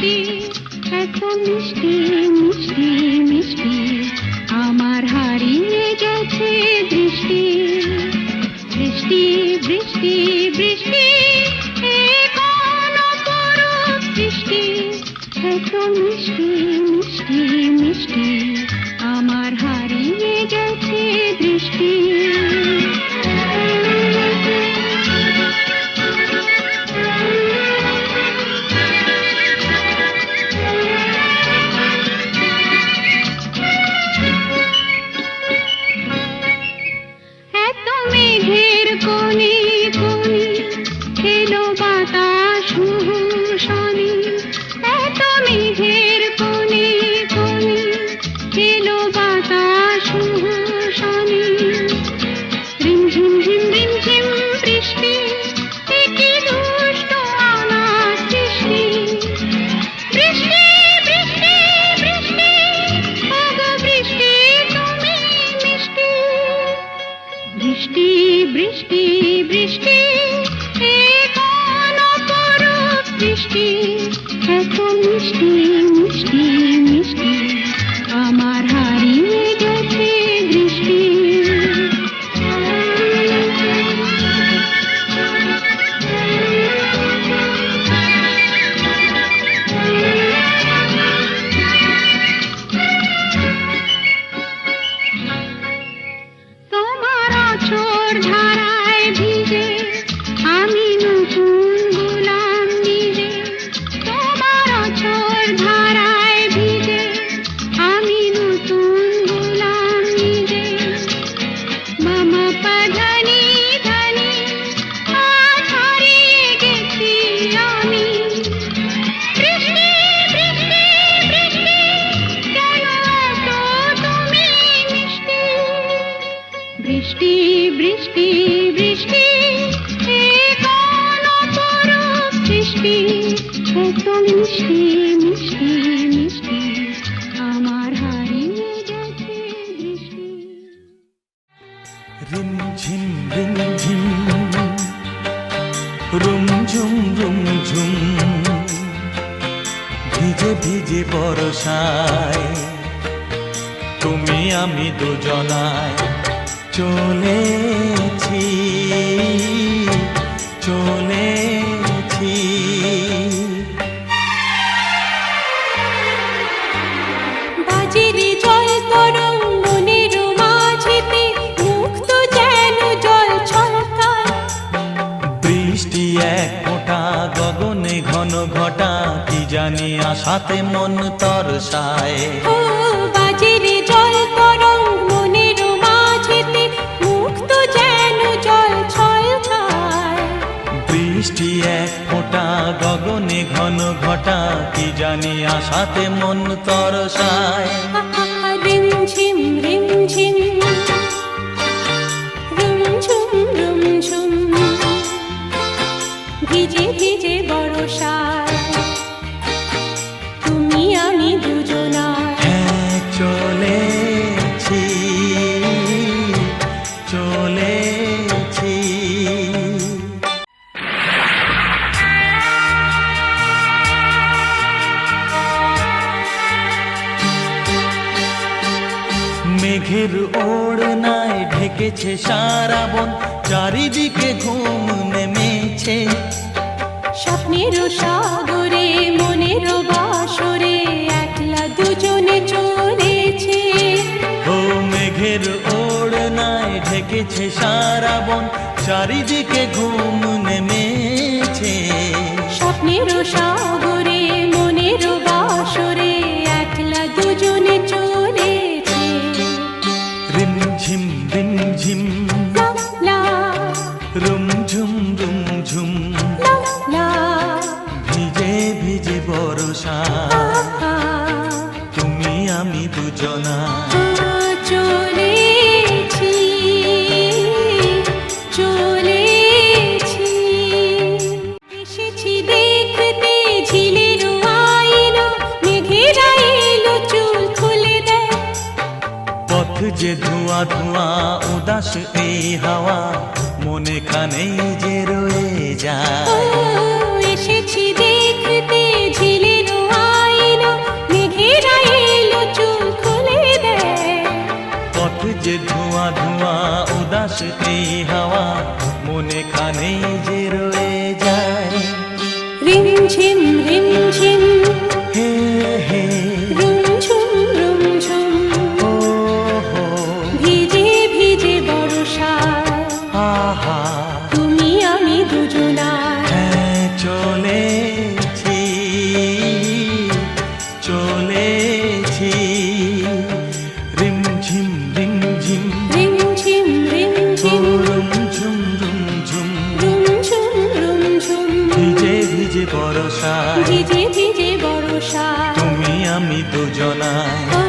মিষ্টি, এত মিষ্টি মিষ্টি মিষ্টি, আমার হারিয়ে গেছে দৃষ্টি। বৃষ্টি বৃষ্টি বৃষ্টি বৃষ্টি এত মিষ্টি। মেঘের কোণে কোণে খেলো বাতাস শনি এত মেঘের কোণে কোণে খেলো বাতাস এত মিষ্টি মিষ্টি বৃষ্টি বৃষ্টি বৃষ্টি, এ বৃষ্টি এত মিষ্টি মিষ্টি মিষ্টি, আমার হারিয়ে গেছে দৃষ্টি রুম ঝুম রুম ঝুম ভিজে ভিজে বরসায় তুমি আমি দুজনায় চলেছি চলেছি। বাজিরে জল তরং মনের মাঝেতে মুক্ত যেন জল ছলকায়। বৃষ্টি এক ফোঁটা গগনে ঘন ঘটা কি জানি আশাতে মন তরসায়। বৃষ্টি এক ফোঁটা গগনে ঘন ঘটা কি জানি আশাতে মন তরসায়। মেঘের ওড়নায় ঢেকেছে সারা বন চারিদিকে ঘুম নেমেছে। স্বপ্নের সাগরে মনের বাসরে একলা দুজনে চলেছে। ও মেঘের ওড়নায় ঢেকেছে সারা বন চারিদিকে ঘুম নেমেছে। স্বপ্নের সাগরে মনের রিম ঝিম। রুম ঝুম রুম ঝুম। ভিজে ভিজে আহা, তুমি আমি দুজনা। চলেছি ধোঁয়া উদাস এই হাওয়া মনে খানেই যে রয়ে যায়। বরসায় ভিজে ভিজে বর্ষা তুমি আমি দুজনা ও